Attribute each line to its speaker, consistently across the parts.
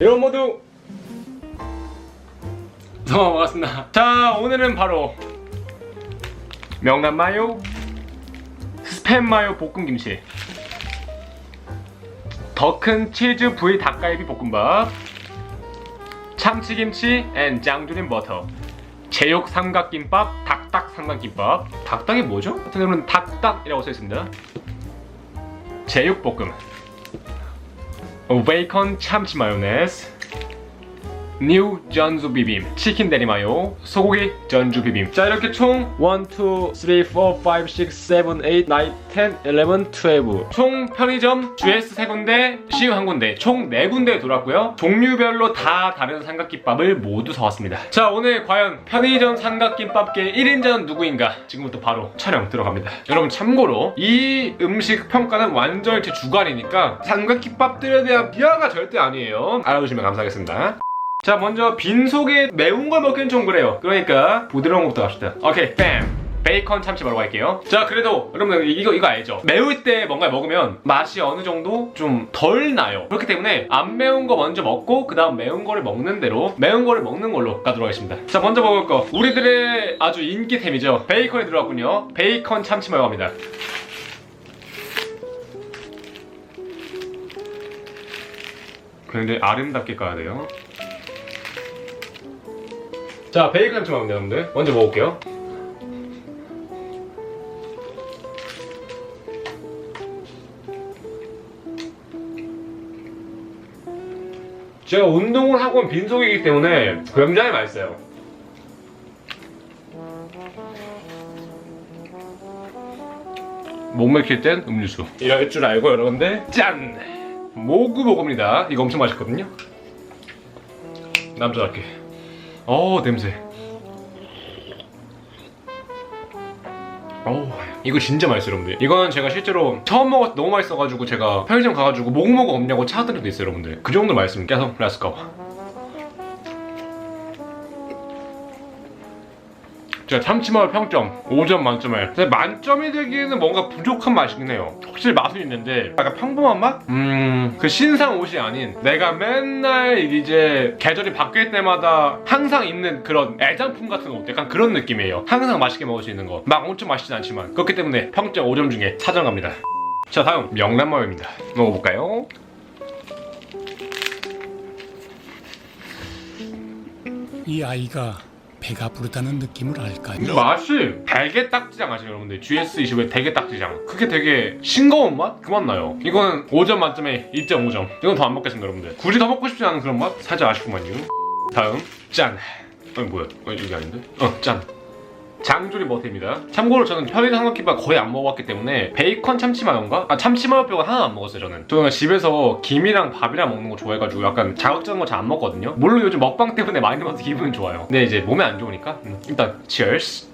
Speaker 1: 여러분 모두 정말 반갑습니다. 자 오늘은 바로 명란 마요, 스팸 마요 볶음 김치, 더 큰 치즈 부위 닭갈비 볶음밥, 참치김치 앤 짱조림 버터, 제육 삼각김밥, 닭닭 삼각김밥. 닭닭이 뭐죠? 하여튼 여러분 닭닭이라고 써 있습니다. 제육 볶음, 어, 베이컨 참치 마요네즈, 뉴 전주 비빔, 치킨 데리 마요, 소고기 전주 비빔. 자 이렇게 총 1, 2, 3, 4, 5, 6, 7, 8, 9, 10, 11, 12. 총 편의점 GS 세 군데, CU 한 군데, 총네 군데 돌았고요. 종류별로 다 다른 삼각김밥을 모두 사왔습니다. 자 오늘 과연 편의점 삼각김밥계 1인자는 누구인가? 지금부터 바로 촬영 들어갑니다. 여러분 참고로 이 음식 평가는 완전 제 주관이니까 삼각김밥들에 대한 비하가 절대 아니에요. 알아두시면 감사하겠습니다. 자 먼저 빈속에 매운 걸 먹기는 좀 그래요. 그러니까 부드러운 것부터 갑시다. 오케이 뺨. 베이컨 참치 바로 갈게요. 자 그래도 여러분 이거 이거 알죠? 매울 때 뭔가 먹으면 맛이 어느 정도 좀 덜 나요. 그렇기 때문에 안 매운 거 먼저 먹고 그 다음 매운 거를 먹는 대로 매운 거를 먹는 걸로 가도록 하겠습니다. 자 먼저 먹을 거. 우리들의 아주 인기템이죠. 베이컨이 들어갔군요. 베이컨 참치 마요 갑니다. 굉장히 아름답게 까야 돼요 자 베이컨 참치 마요입니다 여러분들. 먼저 먹을게요. 제가 운동을 하고 온 빈속이기 때문에 굉장히 맛있어요. 못 맥힐 땐 음료수. 이럴 줄 알고 여러분들. 짠! 모구모구입니다. 이거 엄청 맛있거든요. 남자답게 어 냄새. 어 이거 진짜 맛있어요 여러분들. 이거는 제가 실제로 처음 먹어서 너무 맛있어가지고 제가 편의점 가가지고 모구모구 없냐고 적도 있어요 여러분들. 그 정도 맛있습니다. 계속 렛츠고 자 참치마을 평점 5점 만점에. 근데 만점이 되기에는 뭔가 부족한 맛이긴 해요. 확실히 맛은 있는데 약간 평범한 맛? 음그 신상 옷이 아닌 내가 맨날 이제 계절이 바뀔 때마다 항상 입는 그런 애장품 같은 옷 약간 그런 느낌이에요. 항상 맛있게 먹을 수 있는 거 막 엄청 맛있진 않지만 그렇기 때문에 평점 5점 중에 4점 갑니다. 자 다음 명란마요입니다. 먹어볼까요?
Speaker 2: 이 아이가 배가 부르다는 느낌을 알까요?
Speaker 1: 맛이 대게 딱지장 아시죠 여러분들? GS25의 대게 딱지장? 그게 되게 싱거운 맛? 그 맛 나요. 이거는 5점 만점에 2.5점 이건 더 안 먹겠습니다 여러분들. 굳이 더 먹고 싶지 않은 그런 맛? 살짝 아쉽구만요. 다음 짠. 어, 뭐야? 어, 이게 아닌데? 어짠 장조림 버터입니다. 참고로 저는 편의점 삼각김밥 거의 안 먹어봤기 때문에 베이컨 참치 마요인가? 아 참치 마요 빼고 하나 안 먹었어요 저는. 저는 집에서 김이랑 밥이랑 먹는 거 좋아해가지고 약간 자극적인 거 잘 안 먹거든요. 물론 요즘 먹방 때문에 많이 먹어서 기분은 좋아요. 근데 이제 몸에 안 좋으니까 음, 일단 cheers.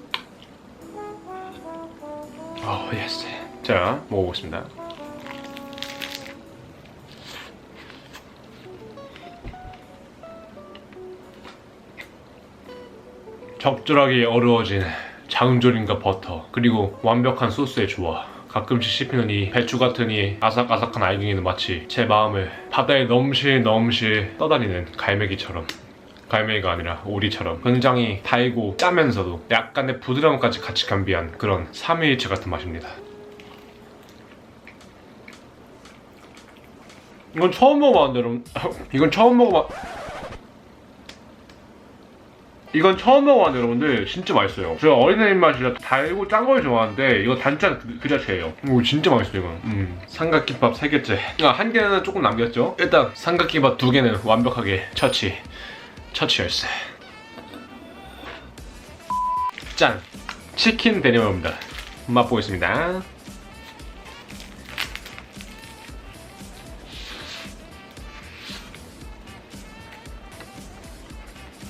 Speaker 1: 어 예스. 자 먹어보겠습니다. 적절하게 어우러진 장조림과 버터 그리고 완벽한 소스의 조화. 가끔씩 씹히는 이 배추 같은 이 아삭아삭한 알갱이는 마치 제 마음을 바다에 넘실 넘실 떠다니는 갈매기처럼 갈매기가 아니라 오리처럼 굉장히 달고 짜면서도 약간의 부드러움까지 같이 겸비한 그런 삼위일체 같은 맛입니다. 이건 처음 먹어봤는데 여러분 이건 처음 먹어봐 이건 처음 먹어봤는데 여러분들 진짜 맛있어요. 제가 어린애 입맛이라 달고 짠 걸 좋아하는데 이거 단짠 그, 그 자체예요. 오 진짜 맛있어요 이건. 음. 삼각김밥 3개째. 아, 한 개는 조금 남겼죠. 일단 삼각김밥 두 개는 완벽하게 처치. 처치열세. 짠. 치킨 데리머입니다. 맛보겠습니다.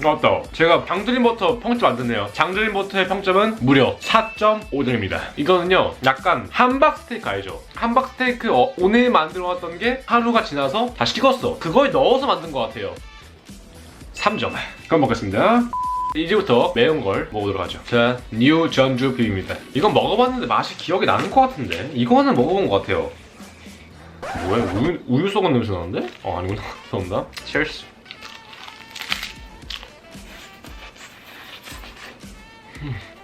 Speaker 1: 맞다. 제가 장조림 버터 평점 안 듣네요. 장조림 버터의 평점은 무려 4.5점입니다. 이거는요, 약간 함박 스테이크 알죠? 함박 스테이크 어, 오늘 만들어 왔던 게 하루가 지나서 다 식었어. 그걸 넣어서 만든 것 같아요. 3점. 그럼 먹겠습니다. 이제부터 매운 걸 먹어보도록 하죠. 자, 뉴 전주 비빔입니다. 이건 먹어봤는데 맛이 기억이 나는 것 같은데 이거는 먹어본 것 같아요. 뭐야 우유, 우유 썩은 냄새 나는데? 어 아니구나 죄송합니다 Cheers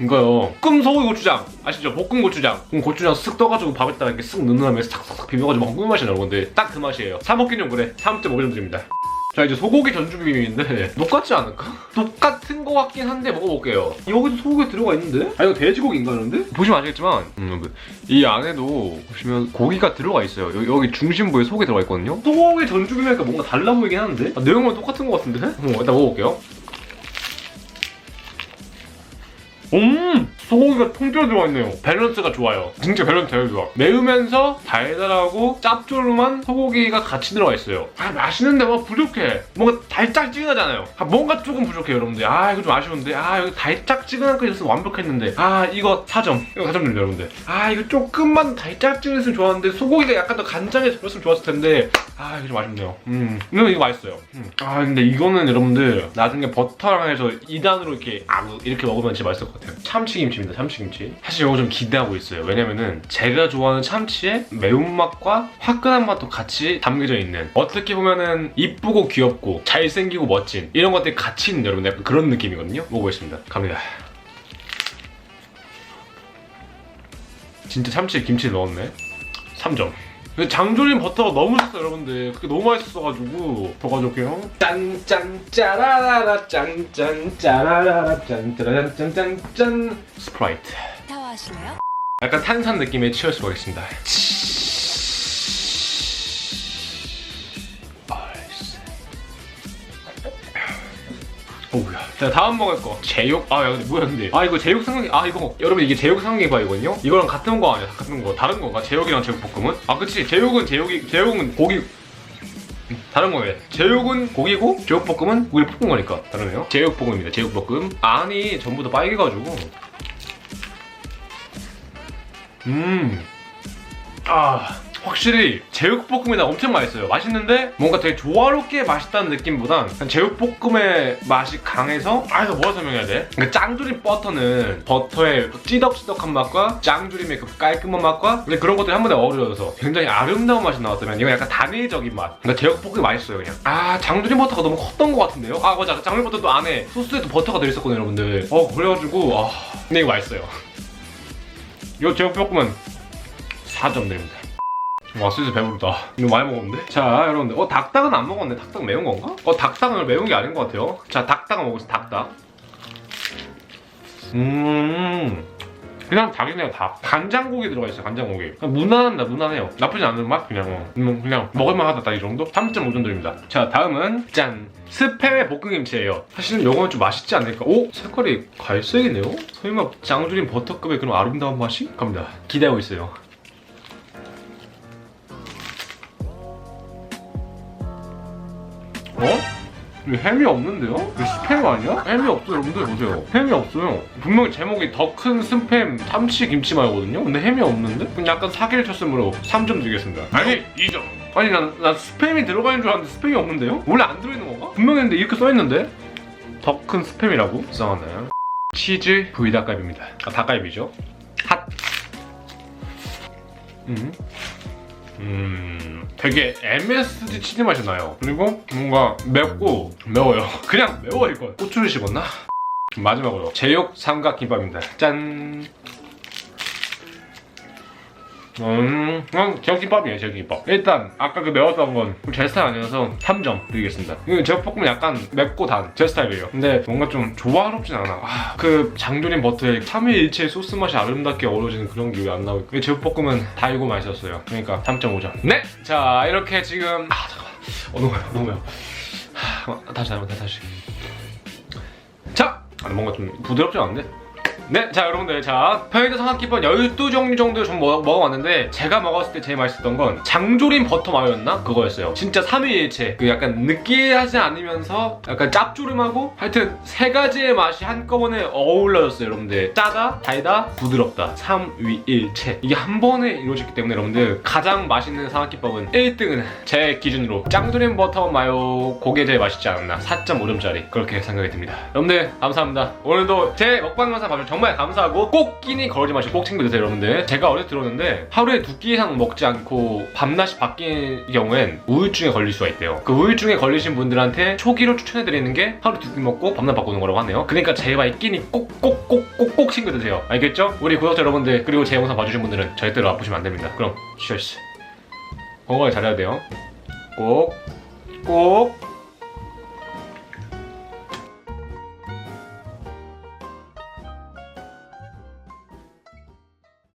Speaker 1: 이거요. 볶음 소고기 고추장. 아시죠? 볶음 고추장. 그럼 고추장 쓱 떠가지고 밥에다가 이렇게 쓱 넣는 다음에 싹싹싹 비벼가지고 꿀 맛이 나요 근데 딱 그 맛이에요. 사 먹긴 좀 그래. 3.5점 드립니다. 자 이제 소고기 전주 비빔인데 똑같지 않을까? 똑같은 거 같긴 한데 먹어볼게요. 여기도 소고기 들어가 있는데? 아 이거 돼지고기인가 그런데? 보시면 아시겠지만 음, 이 안에도 보시면 고기가 들어가 있어요. 여기, 여기 중심부에 소고기 들어가 있거든요. 소고기 전주 비빔이니까 뭔가 달라 보이긴 하는데? 아, 내용은 똑같은 거 같은데? 음, 일단 먹어볼게요 음! 소고기가 통째로 들어가 있네요. 밸런스가 좋아요. 진짜 밸런스 되게 좋아. 매우면서 달달하고 짭조름한 소고기가 같이 들어가 있어요. 아, 맛있는데 뭐 부족해. 뭔가 달짝지근하잖아요. 아, 뭔가 조금 부족해요, 여러분들. 아, 이거 좀 아쉬운데. 아, 여기 달짝지근한 거 있었으면 완벽했는데. 아, 이거 4점. 이거 4점 드립니다, 여러분들. 아, 이거 조금만 달짝지근했으면 좋았는데, 소고기가 약간 더 간장에 들었으면 좋았을 텐데. 아, 이거 좀 아쉽네요. 음, 이거, 이거 맛있어요. 음. 아, 근데 이거는 여러분들, 나중에 버터랑 해서 2단으로 이렇게, 아, 이렇게 먹으면 진짜 맛있을 것 같아요. 참치김치입니다, 참치김치. 사실 이거 좀 기대하고 있어요. 왜냐면은, 제가 좋아하는 참치의 매운맛과 화끈한 맛도 같이 담겨져 있는, 어떻게 보면은, 이쁘고 귀엽고, 잘생기고 멋진, 이런 것들이 같이 있는 여러분, 약간 그런 느낌이거든요. 먹어보겠습니다. 갑니다. 진짜 참치에 김치 넣었네. 3점. 근데 장조림 버터가 너무 좋어 여러분들. 그게 너무 맛있어가지고. 더 가져올게요. 짠짠 짜라라라 짠짠 짜라라라 짠짜라란 짠짠짠. 스프라이트.
Speaker 3: 타워 하실래요?
Speaker 1: 약간 탄산 느낌의 치얼스 보겠습니다 자 다음 먹을 거. 제육. 아야 근데 뭐야 근데. 아 이거 제육 삼각 아 이거 여러분 이게 제육 삼각김밥이거든요? 이거랑 같은 거 아니야? 같은 거. 다른 건가? 제육이랑 제육볶음은? 아 그치. 제육은 제육이 제육은 고기. 다른 거예요 제육은 고기고 제육볶음은 고기를 볶은 거니까. 다르네요. 제육볶음입니다. 제육볶음. 안이 전부 다 빨개가지고. 음. 아, 확실히 제육볶음이 나 엄청 맛있어요. 맛있는데 뭔가 되게 조화롭게 맛있다는 느낌보단 제육볶음의 맛이 강해서 아, 이거 뭐라 설명해야 돼? 그러니까 짱조림 버터는 버터의 찌덕찌덕한 맛과 짱조림의 그 깔끔한 맛과 근데 그런 것들이 한 번에 어우러져서 굉장히 아름다운 맛이 나왔다면 이건 약간 단일적인 맛. 그러니까 제육볶음이 맛있어요, 그냥. 아, 장조림 버터가 너무 컸던 것 같은데요? 아, 맞아. 장조림 버터도 안에 소스에도 버터가 들어있었거든요, 여러분들. 어, 그래가지고 아, 근데 이거 맛있어요. 이거 제육볶음은 4점 드립니다. 와 슬슬 배부르다. 이거 많이 먹었는데? 자 여러분들 어 닭닭은 안 먹었네. 닭닭 매운 건가? 어 닭닭은 매운 게 아닌 것 같아요. 자 닭닭은 먹었어 닭닭. 음 그냥 닭이네요 닭. 간장고기 들어가 있어요 간장고기. 무난합니다 무난해요. 나쁘지 않은 맛 그냥 어. 음, 그냥 먹을만하다 딱 이 정도? 3.5점 드립니다. 자 다음은 짠 스팸의 볶음김치예요. 사실은 요거는 좀 맛있지 않을까? 오 색깔이 갈색이네요. 설마 장조림 버터급의 그런 아름다운 맛이? 갑니다. 기대하고 있어요. 어? 이거 햄이 없는데요? 이거 스팸 아니야? 햄이 없어요 여러분들 보세요 햄이 없어요 분명히 제목이 더 큰 스팸 참치 김치마요거든요 근데 햄이 없는데? 그럼 약간 사기를 쳤으므로 3점 드리겠습니다 아니 2점 아니 난, 난 스팸이 들어가 있는 줄 알았는데 스팸이 없는데요? 원래 안 들어있는 건가? 분명히 했는데 이렇게 써있는데? 더 큰 스팸이라고? 이상하네 치즈 부위 닭갈비입니다 아 닭갈비죠 핫 음. 음, 되게 MSG 치즈 맛이 나요. 그리고 뭔가 맵고 매워요. 그냥 매워 이거. 고추를 씹었나? 마지막으로 제육 삼각김밥입니다. 짠. 음, 그냥 제육김밥이에요, 제육김밥. 일단, 아까 그 매웠던 건 제 스타일 아니어서 3점 드리겠습니다. 이거 제육볶음은 약간 맵고 단, 제 스타일이에요. 근데 뭔가 좀 조화롭진 않아. 아, 그 장조림 버터에 삼위일체 소스 맛이 아름답게 어우러지는 그런 게 왜 안 나오고. 이 제육볶음은 달고 맛있었어요. 그러니까 3.5점. 네! 자, 이렇게 지금. 아, 잠깐만. 어, 너무 매워, 너무 매워. 하, 다시, 다시, 다시. 자! 아, 뭔가 좀 부드럽지 않은데? 네, 자 여러분들 자 편의점 삼각김밥 12종류 정도 좀 먹, 먹어봤는데 제가 먹었을 때 제일 맛있었던 건 장조림 버터 마요였나? 그거였어요. 진짜 삼위일체. 그 약간 느끼하지 않으면서 약간 짭조름하고 하여튼 세 가지의 맛이 한꺼번에 어울러졌어요 여러분들. 짜다, 달다, 부드럽다. 삼위일체. 이게 한 번에 이루어졌기 때문에 여러분들 가장 맛있는 삼각김밥은 1등은 제 기준으로 짱조림 버터 마요 그게 제일 맛있지 않았나? 4.5점짜리. 그렇게 생각이 듭니다. 여러분들 감사합니다. 오늘도 제 먹방 영상 봐주셔서 정말 감사하고 꼭 끼니 걸지 마시고 꼭 챙겨 드세요 여러분들. 제가 어제 들었는데 하루에 두 끼 이상 먹지 않고 밤낮이 바뀐 경우엔 우울증에 걸릴 수가 있대요. 그 우울증에 걸리신 분들한테 초기로 추천해드리는 게 하루 두 끼 먹고 밤낮 바꾸는 거라고 하네요. 그러니까 제발 끼니 꼭꼭꼭꼭꼭 챙겨 드세요. 알겠죠? 우리 구독자 여러분들 그리고 제 영상 봐주신 분들은 절대로 아프시면 안 됩니다. 그럼 cheers 건강하게 잘해야 돼요. 꼭꼭